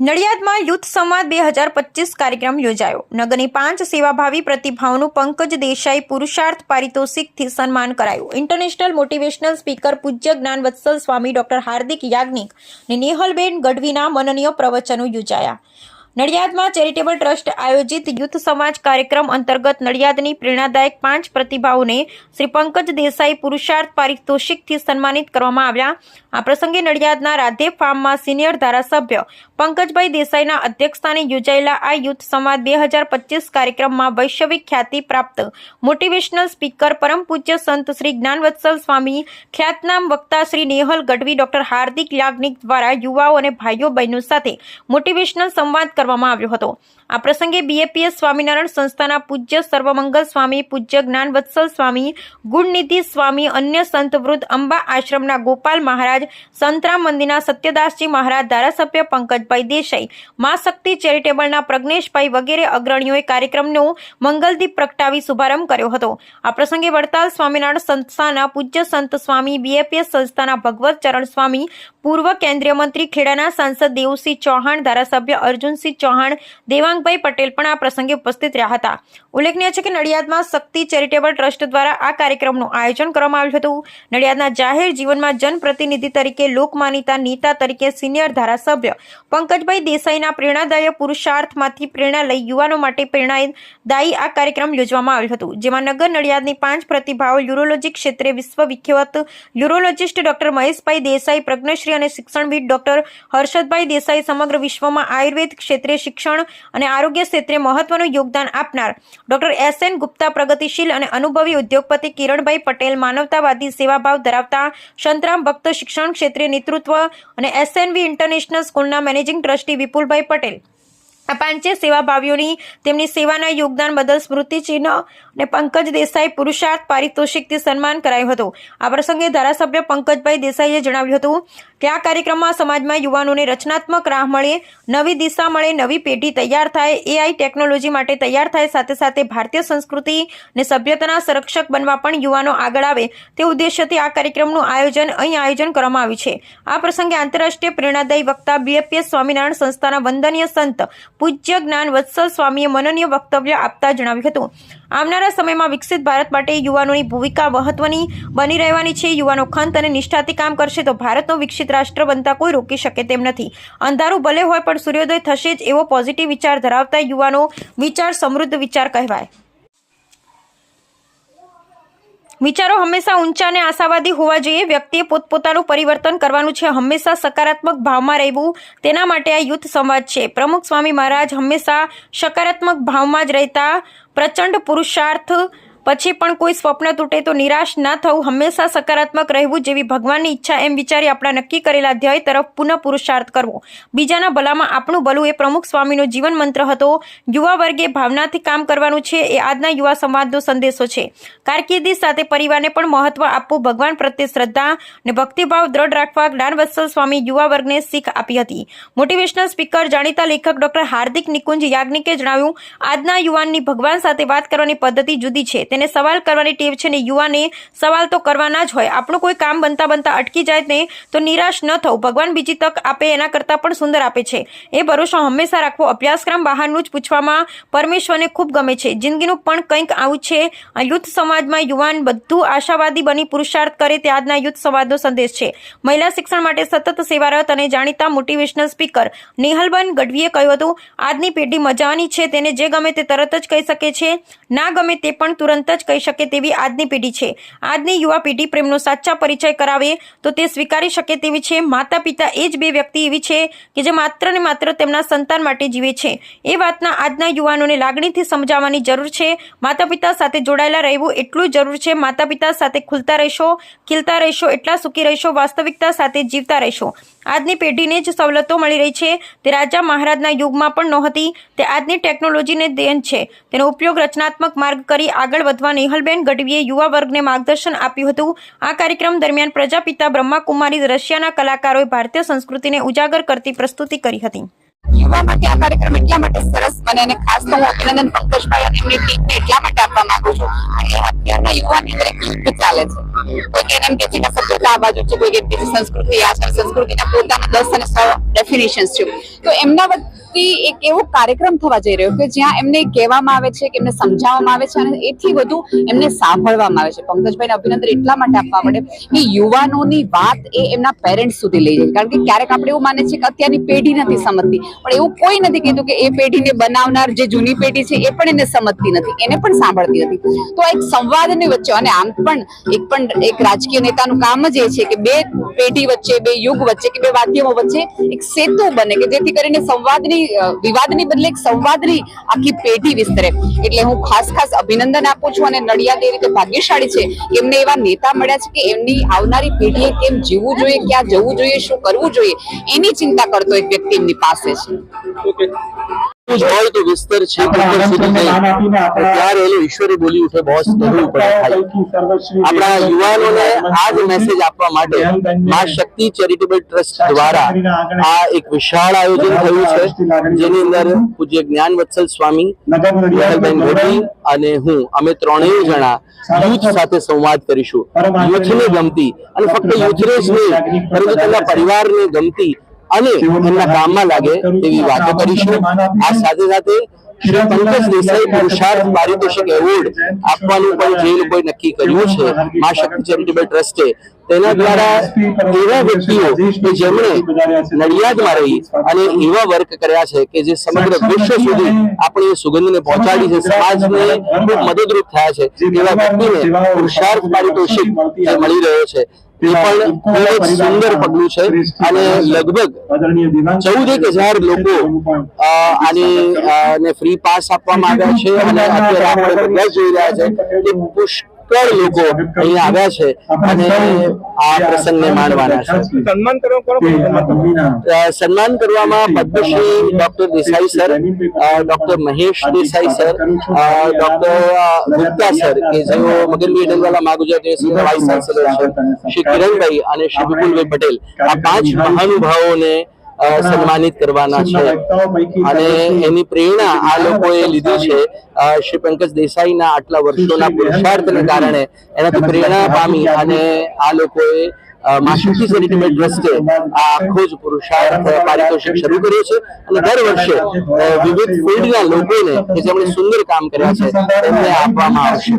નડિયાદમાં youth સંવાદ બે હજાર પચીસ કાર્યક્રમ યોજાયો. નગરની પાંચ સેવાભાવી પ્રતિભાઓનું પંકજ દેસાઈ પુરુષાર્થ પારિતોષિકથી સન્માન કરાયું. ઇન્ટરનેશનલ મોટિવેશનલ સ્પીકર પૂજ્ય જ્ઞાનવત્સલ સ્વામી ડોક્ટર હાર્દિક યાજ્ઞિક અને નેહલબેન ગઢવીના મનનીય પ્રવચનો યોજાયા. નડિયાદમાં ચેરિટેબલ ટ્રસ્ટ આયોજિત યુથ સમાજ કાર્યક્રમ અંતર્ગત નડિયાદની પ્રેરણાદાયક પાંચ પ્રતિભાઓને શ્રી પંકજ દેસાઈ પુરુષાર્થ પારિતોષિકથી સન્માનિત કરવામાં આવ્યા. આ પ્રસંગે નડિયાદના રાધે ફાર્મમાં સિનિયર ધારાસભ્ય પંકજભાઈ દેસાઈના અધ્યક્ષસ્થાને યોજાયેલા આ યુથ સંવાદ બે હજાર પચીસ કાર્યક્રમમાં વૈશ્વિક ખ્યાતિ પ્રાપ્ત. મોટિવેશનલ સ્પીકર, પરમ પૂજ્ય સંત શ્રી જ્ઞાનવત્સલ સ્વામી, ખ્યાતનામ વક્તા શ્રી નેહલ ગઢવી, ડોક્ટર હાર્દિક યાજ્ઞિક દ્વારા યુવાઓ અને ભાઈઓ બહેનો સાથે મોટિવેશનલ સંવાદ કરવામાં આવ્યો હતો. આ પ્રસંગે બીએપીએસ સ્વામિનારાયણ સંસ્થાના પૂજ્ય સર્વમંગલ સ્વામી, પૂજ્ય જ્ઞાનવત્સલ સ્વામી ગુણનિધિ સ્વામી, અન્ય સંત વૃદ્ધ અંબા આશ્રમના ગોપાલ મહારાજ, સંતરામ મંદિરના સત્યદાસજી મહારાજ, ધારાસભ્ય પંકજભાઈ દેસાઈ, મા શક્તિ ચેરિટેબલના પ્રજ્ઞેશભાઈ વગેરે અગ્રણીઓએ કાર્યક્રમનો મંગલદીપ પ્રગટાવી શુભારંભ કર્યો હતો. આ પ્રસંગે વડતાલ સ્વામિનારાયણ સંસ્થાના પૂજ્ય સંત સ્વામી બીએપીએસ સંસ્થાના ભગવત ચરણ સ્વામી, પૂર્વ કેન્દ્રીય મંત્રી ખેડાના સાંસદ દેવસિંહ ચૌહાણ, ધારાસભ્ય અર્જુનસિંહ ચૌહાણ, દેવાંગભાઈ પટેલ પણ આ પ્રસંગે ઉપસ્થિત રહ્યા હતા. ઉલ્લેખનીય છે કે નડિયાદમાં શક્તિ ચેરિટેબલ ટ્રસ્ટ દ્વારા આ કાર્યક્રમનું આયોજન કરવામાં આવ્યું હતું. નડિયાદના જાહેર જીવનમાં જનપ્રતિનિધિ તરીકે લોકમાન્યતા નેતા તરીકે સિનિયર ધારાસભ્ય પંકજભાઈ દેસાઈના પ્રેરણાદાયક પુરુષાર્થમાંથી પ્રેરણા લઈ યુવાનો માટે પ્રેરણાદાયી આ કાર્યક્રમ યોજવામાં આવ્યું હતું. જેમાં નગર નડિયાદની પાંચ પ્રતિભાઓ યુરોલોજી ક્ષેત્રે વિશ્વવિખ્યાત યુરોલોજિસ્ટ ડોક્ટર મહેશભાઈ દેસાઈ, પ્રજ્ઞશ્રી અને શિક્ષણવિદ ડોક્ટર હર્ષદભાઈ દેસાઈ સમગ્ર વિશ્વમાં આયુર્વેદ ક્ષેત્રે શિક્ષણ અને આરોગ્ય ક્ષેત્રે મહત્વનું યોગદાન આપનાર ડોક્ટર એસ એન ગુપ્તા પ્રગતિશીલ અને અનુભવી ઉદ્યોગપતિ કિરણભાઈ પટેલ માનવતાવાદી સેવાભાવ ધરાવતા સંતરામ ભક્ત શિક્ષણ ક્ષેત્રે નેતૃત્વ અને એસએનવી ઇન્ટરનેશનલ સ્કૂલના મેનેજિંગ ટ્રસ્ટી વિપુલભાઈ પટેલ. આ પાંચે સેવાભાવીઓની તેમની સેવાના યોગદાન બદલ સ્મૃતિચિહ્ન અને પંકજ દેસાઈ પુરુષાર્થ, પારિતોષિકથી સન્માન કરાયું હતું. આ પ્રસંગે ધારાસભ્ય પંકજભાઈ દેસાઈએ જણાવ્યું હતું કે આ કાર્યક્રમમાં સમાજમાં યુવાનોને રચનાત્મક રાહ મળે, નવી દિશા મળે, નવી પેઢી તૈયાર થાય એઆઈ ટેકનોલોજી માટે તૈયાર થાય, સાથે સાથે ભારતીય સંસ્કૃતિ અને સભ્યતાના સંરક્ષક બનવા પણ યુવાનો આગળ આવે તે ઉદ્દેશ્યથી આ કાર્યક્રમનું આયોજન અહીં આયોજન કરવામાં આવ્યું છે. આ પ્રસંગે આંતરરાષ્ટ્રીય પ્રેરણાદાયી વક્તા બીએપીએસ સ્વામિનારાયણ સંસ્થાના વંદનીય સંત પૂજ્ય જ્ઞાન વત્સલ સ્વામીએ મનનીય વક્તવ્ય આપતા જણાવ્યું હતું. આવનારા સમયમાં વિકસિત ભારત માટે યુવાનોની ભૂમિકા મહત્વની બની રહેવાની છે. યુવાનો ખંત અને નિષ્ઠાથી કામ કરશે તો ભારતનો વિકસિત રાષ્ટ્ર બનતા કોઈ રોકી શકે તેમ નથી. અંધારું ભલે હોય, પણ સૂર્યોદય થશે જ એવો પોઝિટિવ વિચાર ધરાવતા યુવાનો વિચાર સમૃદ્ધ વિચાર કહેવાય. વિચારો હંમેશા ઊંચા અને આશાવાદી હોવા જોઈએ. વ્યક્તિએ પોતપોતાનું પરિવર્તન કરવાનું છે. હંમેશા સકારાત્મક ભાવમાં રહેવું તેના માટે આ યુથ સંવાદ છે. પ્રમુખ સ્વામી મહારાજ હંમેશા સકારાત્મક ભાવમાં જ રહેતા પ્રચંડ પુરુષાર્થ પછી પણ કોઈ સ્વપ્ન તૂટે તો નિરાશ ના થવું, હંમેશા સકારાત્મક રહેવું જેવી ભગવાનની ઈચ્છા એમ વિચારી આપણા નક્કી કરેલા ધ્યેય તરફ પુનઃ પુરુષાર્થ કરવો. બીજાના ભલામાં આપણું ભલું એ પ્રમુખ સ્વામીનો જીવન મંત્ર હતો, યુવા વર્ગે ભાવનાથી કામ કરવાનું છે, એ આજના યુવા સંવાદનો સંદેશો છે. કારકિર્દી સાથે પરિવારને પણ મહત્વ આપવું ભગવાન પ્રત્યે શ્રદ્ધા અને ભક્તિભાવ દ્રઢ રાખવા જ્ઞાનવત્સલ સ્વામી યુવા વર્ગને શીખ આપી હતી. મોટિવેશનલ સ્પીકર જાણીતા લેખક ડોક્ટર હાર્દિક નિકુંજ યાજ્ઞિકે જણાવ્યું, આજના યુવાનની ભગવાન સાથે વાત કરવાની પદ્ધતિ જુદી છે તેને સવાલ કરવાની ટેવ છે ને યુવાને સવાલ તો કરવાના જ હોય. આપણું કોઈ કામ બનતા બનતા અટકી જાય ને તો નિરાશ ન થવું. ભગવાન બીજી તક આપે એના કરતાં પણ સુંદર આપે છે. એ ભરોસો હંમેશા રાખવો. અભ્યાસક્રમ બહારનું જ પૂછવામાં પરમેશ્વરને ખૂબ ગમે છે. જિંદગીનું પણ કંઈક આવું છે. યુથ સમાજમાં યુવાન બધું આશાવાદી બની પુરુષાર્થ કરે તે આજના યુથ સંવાદનો સંદેશ છે. મહિલા શિક્ષણ માટે સતત સેવારત અને જાણીતા મોટિવેશનલ સ્પીકર નિહલબન ગઢવીએ કહ્યું હતું, આજની પેઢી મજાની છે. તેને જે ગમે તે તરત જ કહી શકે છે. ના ગમે તે પણ તુરંત જ કહી શકે તેવી આજની પેઢી છે. આજની યુવા પેઢી પ્રેમનો સાચા પરિચય કરાવે તો તે સ્વીકારી શકે તેવી છે. માતા પિતા એ જ બે વ્યક્તિ એવી છે કે જે માત્ર ને માત્ર તેમના સંતાન માટે જીવે છે. એ વાતના આજના યુવાનોને લાગણીથી સમજાવવાની જરૂર છે. માતા પિતા સાથે જોડાયેલા રહેવું એટલું જરૂર છે. માતા પિતા સાથે ખુલતા રહેશો, ખીલતા રહેશો, એટલા સુખી રહેશો, વાસ્તવિકતા સાથે જીવતા રહેશો. આજની પેઢીને જ સવલતો મળી રહી છે. તે રાજા મહારાજના યુગમાં પણ નહોતી. તે આજની ટેકનોલોજીને દેન છે. તેનો ઉપયોગ રચનાત્મક માર્ગ કરી આગળ વધવા નેહલબેન ગઢવીએ યુવા વર્ગને માર્ગદર્શન આપ્યું હતું. આ કાર્યક્રમ દરમિયાન પ્રજાપિતા બ્રહ્માકુમારી રશિયાના કલાકારોએ ભારતીય સંસ્કૃતિને ઉજાગર કરતી પ્રસ્તુતિ કરી હતી. યુવા માટે આ કાર્યક્રમ એટલા માટે સરસ બને અને ખાસ તો હું અભિનંદન પંકજભાઈ અને એમની ટીમને એટલા માટે આપવા માંગુ છું. અત્યારના યુવાની અંદર એક યુદ્ધ ચાલે છે. કોઈ કે એમ કે છે કે સભ્યતા આ બાજુ છે, કોઈ કે સંસ્કૃતિ, આ સંસ્કૃતિના પોતાના દસ અને સો ડેફિનેશન્સ છે. તો એમના વતી એક એવો કાર્યક્રમ થવા જઈ રહ્યો કે જ્યાં એમને કહેવામાં આવે છે કે એમને સમજાવવામાં આવે છે અને એથી વધુ એમને સાંભળવામાં આવે છે. પંકજભાઈને અભિનંદન એટલા માટે આપવા પડે કે યુવાનોની વાત એ એમના પેરેન્ટ્સ સુધી લઈ જાય. કારણ કે ક્યારેક આપણે એવું માને છે કે અત્યારની પેઢી નથી સમજતી. પણ એવું કોઈ નથી કીધું કે એ પેઢીને બનાવનાર જે જૂની પેઢી છે એ પણ એને સમજતી નથી. એને પણ સાંભળતી નથી. તો એક સંવાદની વચ્ચે અને આમ પણ એક પણ એક રાજકીય નેતાનું કામ જ એ છે કે બે પેઢી વચ્ચે, બે યુગ વચ્ચે કે બે માધ્યમો વચ્ચે એક સેતુ બને કે જેથી કરીને સંવાદની વિવાદની બદલે એક સંવાદની આખી પેઢી વિસ્તરે. એટલે હું ખાસ ખાસ અભિનંદન આપું છું અને નડિયાદ એ રીતે ભાગ્યશાળી છે કે એમને એવા નેતા મળ્યા છે કે એમની આવનારી પેઢીએ કેમ જીવવું જોઈએ, ક્યાં જવું જોઈએ, શું કરવું જોઈએ, એની ચિંતા કરતો એક વ્યક્તિ એમની પાસે છે. જ હોય તો વિસ્તર છે પ્રત્યેક સુધી નહીં. ત્યારે એનું ઈશ્વરી બોલી ઉઠે બોસ કરવું પડે આપણા યુવાનોને આ જ મેસેજ આપવા માટે માં શક્તિ ચેરિટેબલ ટ્રસ્ટ દ્વારા આ એક વિશાળ આયોજન થયું છે જેની અંદર પૂજ્ય જ્ઞાન વત્સલ સ્વામી વિઠ્ઠલબેન મોદી અને હું અમે ત્રણેય જણા યુથ સાથે સંવાદ કરીશું. યુથને ગમતી અને ફક્ત યુથને જ નહીં પરંતુ તેમના પરિવારને ગમતી અને એમના કામમાં લાગે એવી વાતો કરીશું. આ સાથે સાથે શ્રી પંકજ દેસાઈ પુરુષાર્થ પારિતોષિક એવોર્ડ આપવાનું પણ જે લોકોએ નક્કી કર્યું છે મા શક્તિ ચેરિટેબલ ટ્રસ્ટે તેના દ્વારા એવા વ્યક્તિઓ કે જેમણે નડિયાદમાં રહી અને એવા વર્ક કર્યા છે કે જે સમગ્ર વિશ્વ સુધી આપણી સુગંધને પહોંચાડી છે. સમાજને ખૂબ મદદરૂપ થયા છે. એવા વ્યક્તિને પુરુષાર્થ પારિતોષિક મળી રહ્યો છે. એ પણ ખૂબ જ સુંદર પગલું છે અને લગભગ ચૌદ એક હજાર લોકો આની ફ્રી પાસ આપવામાં આવ્યા છે. અને અત્યારે આપણે બધા જોઈ રહ્યા છે કે પુષ્કળ લોકો અહીંયા આવ્યા છે અને આ પ્રસંગને માણવાના છે. સન્માન કરવામાં Padmashri doctor Desai sir doctor Mahesh Desai sir doctor Gupta sir કે જેઓ મગનભાઈ ડંગવાલા મા ગુજરાત યુનિવર્સિટીના વાઇસ ચાન્સેલર છે. શ્રી કિરણભાઈ અને શ્રી વિપુલભાઈ પટેલ આ પાંચ મહાનુભાવોને સન્માનિત કરવાના છે. અને એની પ્રેરણા આ લોકોએ લીધી છે. શ્રી પંકજ દેસાઈના આટલા વર્ષોના પુરુષાર્થને કારણે એનાથી પ્રેરણા પામી અને આ લોકોએ અ, મા શક્તિ ટ્રસ્ટે આ આખો જ પુરુષાર્થ પારિતોષિક શરૂ કર્યો છે. અને દર વર્ષે વિવિધ ફિલ્ડના લોકોને કે જેમણે સુંદર કામ કર્યા છે તેમને આપવામાં આવશે.